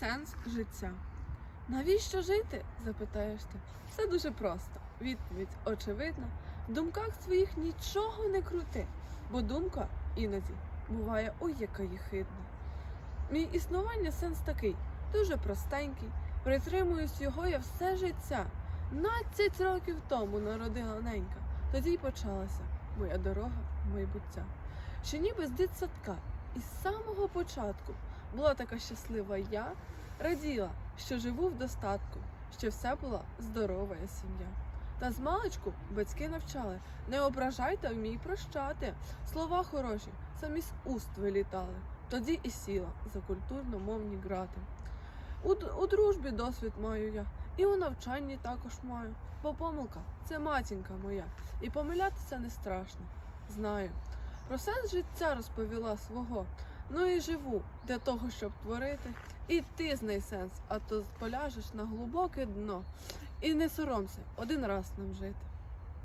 Сенс життя. Навіщо жити? запитаєш ти. Все дуже просто. Відповідь очевидна. В думках своїх нічого не крути, бо думка іноді буває ой, яка єхидна. Мій існування сенс такий, дуже простенький. Притримуюсь його я все життя. 12 років тому народила ненька. Тоді й почалася моя дорога в майбуття. Ще ніби з дитсадка, і з самого початку була така щаслива я, раділа, що живу в достатку, що все була здорова сім'я. Та з маличку батьки навчали не ображай та вмій прощати. Слова хороші самі з уст вилітали. Тоді і сіла за культурно-мовні грати. У, у дружбі досвід маю я, і у навчанні також маю. Бо помилка це матінка моя, і помилятися не страшно. Знаю. Про сенс життя розповіла свого. Ну і живу для того, щоб творити. І ти знай сенс, а то поляжеш на глибоке дно. І не соромся один раз нам жити.